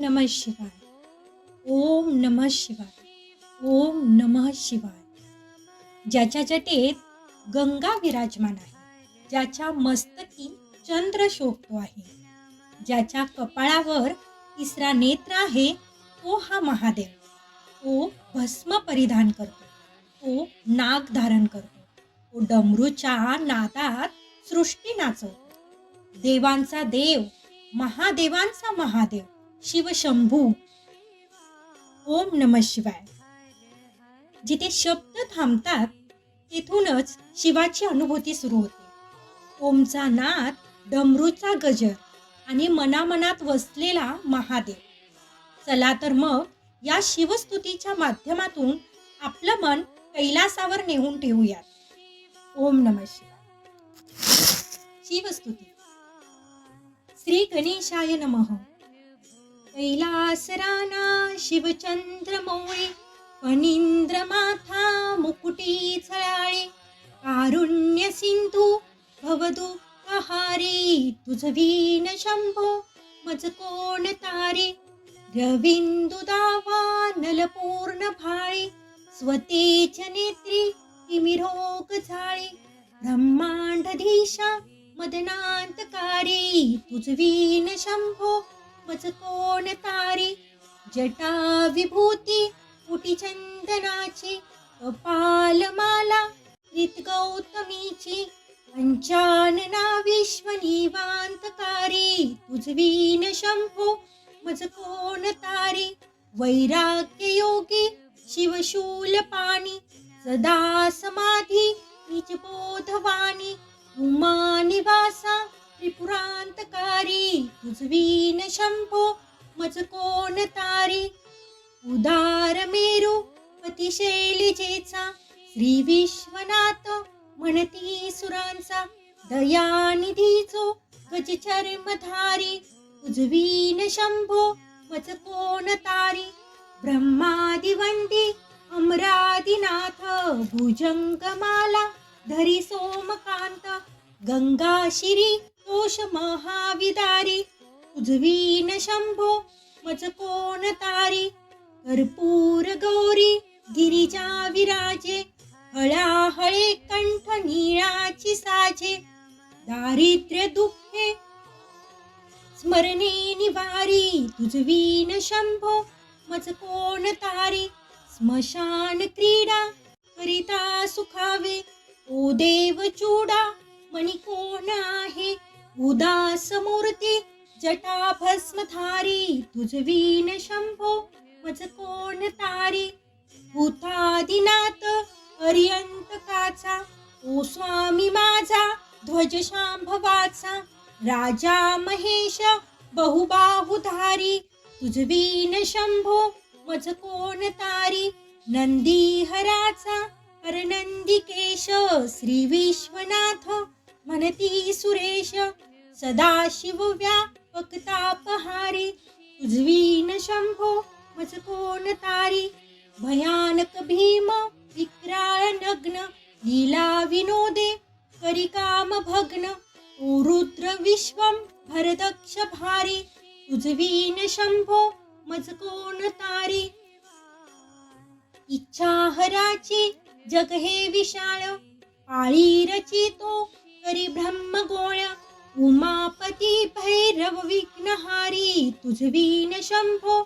नमः शिवाय। ओम नमः शिवाय। ओम नमः शिवाय। ज्याच्या जटेत गंगा विराजमान आहे ज्याच्या मस्तकी चंद्र शोभतो आहे ज्याच्या कपाळावर तिसरा नेत्र आहे तो हा महादेव. तो भस्म परिधान करतो तो नाग धारण करतो तो डमरूच्या नादात सृष्टी नाचवतो. देवांचा देव महादेवांचा महादेव. शिवशंभू ओम नम शिवाय. जिथे शब्द थांबतात तेथूनच शिवाची अनुभूती सुरू होते. ओमचा नाद डमरूचा गजर आणि मनामनात वसलेला महादेव. चला तर मग या शिवस्तुतीच्या माध्यमातून आपलं मन कैलासावर नेऊन ठेवूयात. ओम नम शिवाय. शिवस्तुती. श्री गणेशाय नमः. कैलासराना शिवचंद्र मोळे फणींद्र माथा मुकुटी झळाळे कारुण्य सिंधू भवदुहारी तुझ वीण शंभो मज कोण तारे रविंदु दावा नलपूर्ण भाळे स्वतेच नेत्री तिमिरोग झाळे ब्रह्मांडधीशा मदनांतकारी तुझवीन शंभो मज कोण तारी जटा विभूती कुटी चंदनाची कपाल माला गौतमीची पंचानना विश्व निवांतकारी तुझवीन शंभो मज कोण तारी वैराग्य योगी शिवशूल पाणी सदा समाधी निज बोधवाणी उमा निवासा त्रिपुरांतकारी तुझवीन शंभो मज कोण तारी? उदार मेरू पतिशैलिजेचा श्री विश्वनाथ म्हणती सुरांचा दयानिधीचो गज चर्मधारी उजवीन शंभो मज कोण तारी? ब्रह्मादिवंदी अमरादिनाथ भुजंगमाला धरी सोमकांत गंगाशिरी दोष महाविदारी उजवीन शंभो मज कोण तारी कर्पूर गौरी गिरिजा विराजे। हळाहळे कंठ निळाची साजे। दारिद्र्य दुःखे। स्मरणे निवारी। तुझवीन शंभो मज कोण तारी स्मशान क्रीडा करिता सुखावे। ओ देव चूडा मणी कोण उदास मूर्ती जटा भस्मधारी तुझवीन शंभो मज कोण तारी भूतादिनाथ अर्यंतकाचा ओ स्वामी माझा ध्वज शांभवाचा राजा महेश बहुबाहुधारी तुझवीन शंभो मज कोण तारी नंदीहराचा परनंदिकेश हरनंदिकेश श्री विश्वनाथ म्हणती सुरेश सदाशिव व्यापक तापहारी तुझवीन शंभो मजकोन तारी. भयानक भीम विक्राळ नग्न लीला विनोदे करिकाम भग्न. ओ रुद्र विश्वम भरदक्ष भारी. तुझवीन शंभो मजकोन तारी. इच्छा हराची जग हे विशाळ. पाळी रचितो करी ब्रह्म गोळ उमापती भैरव विघ्नहारी तुझवीन शंभो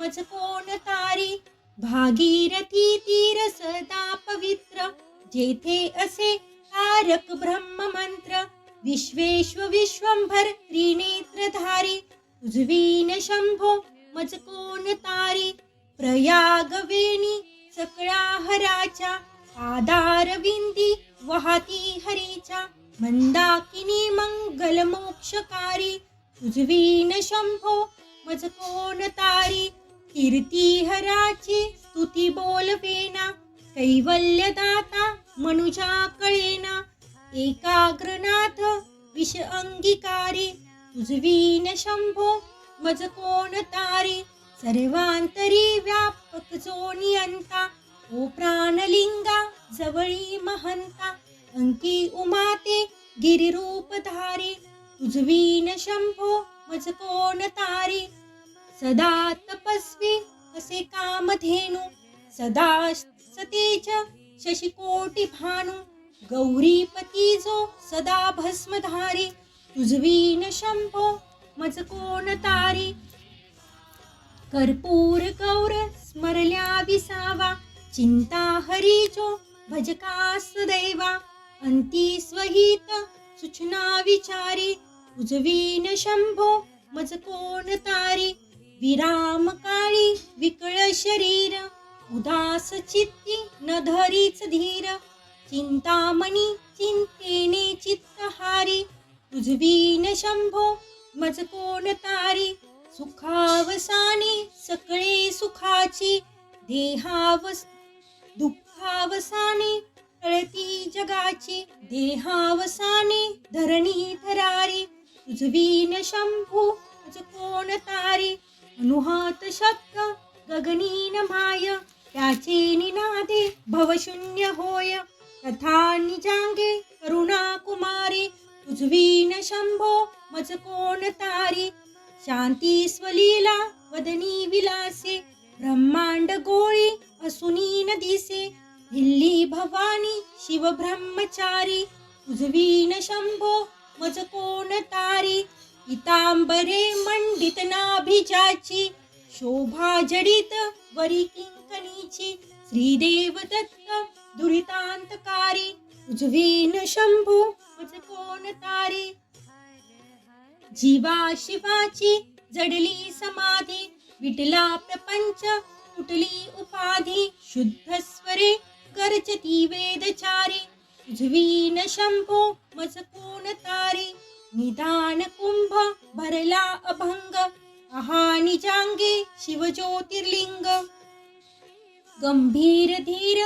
मज कोण तारी? भागीरथी तीर सदा पवित्र जेथे असे तारक ब्रह्म मंत्र विश्वेश्व विश्वंभर त्रिनेत्रधारी तुझवीन शंभो मज कोण तारी? प्रयाग वेणी सकळा हराच्या पादारविंदी वाहती हरीच्या मंदाकिनी मंगल मोक्षकारी तुझवीन शंभो मज कोण तारी कीर्ती हराची स्तुती बोलवेना कैवल्यदाता मनुजा कळेना एकाग्रनाथ विष अंगीकारी तुझवीन शंभो मज कोण तारी सर्वांतरी व्यापक जो नियंता ओ प्राणलिंगा जवळी महंता अंकी उमाते गिरिरूपधारी तुझवीन शंभो मज कोण तारी। सदा तपस्वी असे कामधेनु सदा सतेज शशिकोटी भानु। गौरीपती जो सदा भस्मधारी तुझवीन शंभो मज कोण तारी। कर्पूर गौर स्मरल्या विसावा चिंता हरीजो भजका सदैवा अंती स्वहित सूचना विचारी उजवीन शंभो मज कोण तारी विराम काळी विकळ शरीर उदास चित्ती न धरीच धीर चिंतामणी चिंतेने चित्तहारी तुझवीन शंभो मज कोण तारी सुखावसाने सकळे सुखाची देहावस दुःखावसाने कळती जगाची देहावसाने धरणी थरारी तुझवीन शंभू तुझ कोण तारी? अनुहात शब्द गगनीन माय. त्याचे निनादे भवशून्य होय. तथा निजांगे करुणा कुमारी. तुझवीन शंभो मज कोण तारी? शांती स्वलीला वदनी विलासे. ब्रह्मांड गोळी असुनी दिसे. दिल्ली भवानी शिव ब्रह्मचारी उजवीन शंभो मज कोण तारी? पितांबरे मंडित नाभिजाची शोभा जडित वरी किंकणीची श्रीदेव दत्त दुरितांतकारी उजवीन शंभू मज कोण तारी? जीवा शिवाची जडली समाधी विटला प्रपंच कुटली उपाधी शुद्ध स्वरे गर्जती वेदचारी उजवीन शंभो मज कोण तारी. निदान कुंभ भरला अभंग अहानी जांगे शिव ज्योतिर्लिंग. गंभीर धीर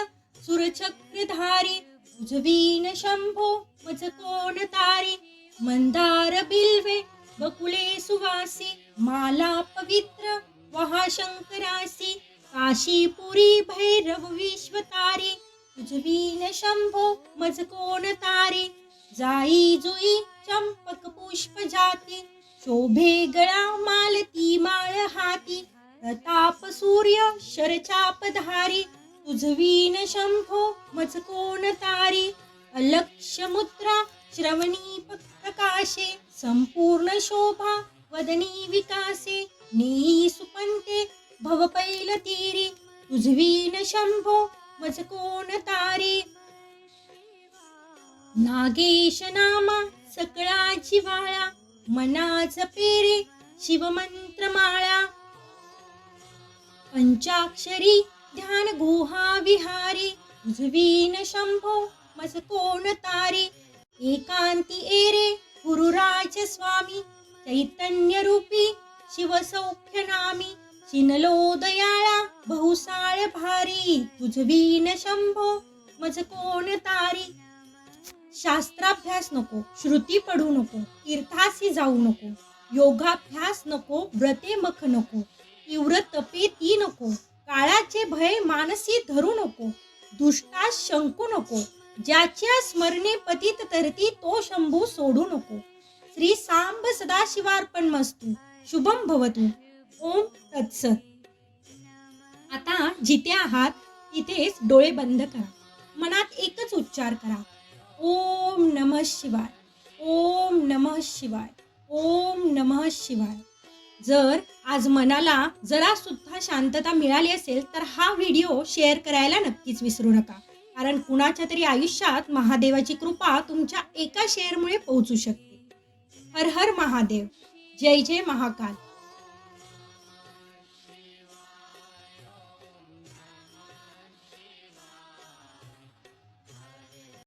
सुरचक्रधारी उजवीन शंभो मज कोण तारी. मंदार बिल्वे बकुळे सुवासी माला पवित्र वहा शंकरासी काशीपुरी भैरव विश्वतारी उजवीन शंभो मज कोण तारी जाई जुई चंपक पुष्प जाती शोभे गळा मालती माळ हाती प्रताप सूर्य शरचापधारी उजवीन शंभो मज कोण तारी अलक्ष मुद्रा श्रवणी प्रकाशे संपूर्ण शोभा वदनी विकासे नेई सुपंते भवपैल तीरी तुझवीन शंभो मज कोण तारी. नागेश नामा सकळा जिवाळा मनाच पेरे शिवमंत्रमाळा. पंचाक्षरी ध्यान गुहा विहारी उजवीन शंभो मज कोण तारी. एकांती एरे गुरुराज स्वामी चैतन्य रूपी शिवसौख्य नामी. चिनलो दयाळा बहुसाळ भारी तुझवीन शंभो मज कोण तारी? शास्त्राभ्यास नको श्रुती पडू नको तीर्थासी जाऊ नको योगाभ्यास नको व्रते मख नको तीव्र तपे ती नको काळाचे भय मानसी धरू नको दुष्टास शंकू नको ज्याच्या स्मरणे पतित तरती तो शंभू सोडू नको. श्री सांब सदाशिवार्पण मस्तू शुभम भवतु. ओम तत्सत आता जिथे आहात तिथेच डोळे बंद करा. मनात एकच उच्चार करा. ओम नमः शिवाय. ओम नमः शिवाय. ओम नमः शिवाय. जर आज मनाला जरा सुद्धा शांतता मिळाली असेल तर हा व्हिडिओ शेअर करायला नक्कीच विसरू नका. कारण कुणाच्या तरी आयुष्यात महादेवाची कृपा तुमच्या एका शेअरमुळे पोहोचू शकते. हर हर महादेव. जय जय महाकाल.